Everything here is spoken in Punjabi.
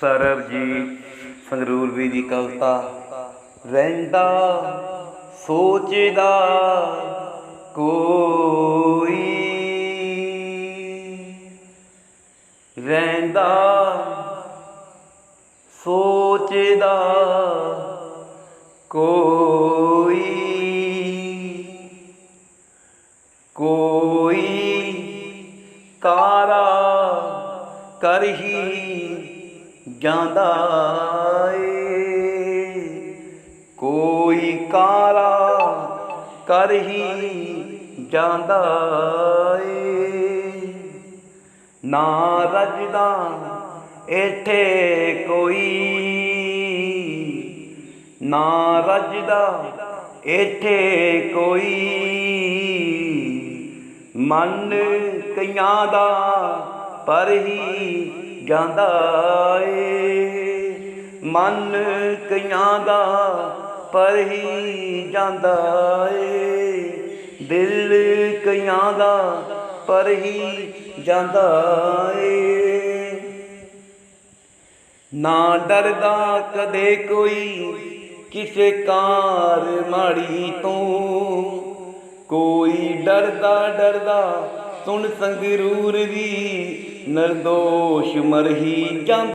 ਸਰਬਜੀਤ ਸੰਗਰੂਰ ਵੀ ਦੀ ਕਵਿਤਾ ਰਹਿੰਦਾ ਸੋਚਦਾ ਕੋਈ। ਰਹਿੰਦਾ ਸੋਚਦਾ ਕੋਈ। ਕੋਈ ਤਾਰਾ ਕਰਹੀ ਜਾਂਦਾ ਏ ਕੋਈ ਕਰ ਹੀ ਜਾਂਦਾ ਏ ਨਾ ਰਜਦਾ ਏਠੇ ਕੋਈ। ਨਾ ਰਜਦਾ ਏਠੇ ਕੋਈ। ਮਨ ਕਈਆਂ ਦਾ ਪਰ ਹੀ ਜਾਂਦਾ ਏ। ਮਨ ਕਈਆਂ ਦਾ ਪਰਹੀ ਜਾਂਦਾ ਏ। ਦਿਲ ਕਈਆਂ ਦਾ ਪਰਹੀ ਜਾਂਦਾ ਏ। ਨਾ ਡਰਦਾ ਕਦੇ ਕੋਈ ਕਿਸੇ ਕਾਰ ਮਾੜੀ ਤੋਂ। ਕੋਈ ਡਰਦਾ ਡਰਦਾ ਸੁਣ ਸੰਗਰੂਰ ਵੀ ਨਿਰਦੋਸ਼ ਮਰਹੀ ਜਾਂਦਾ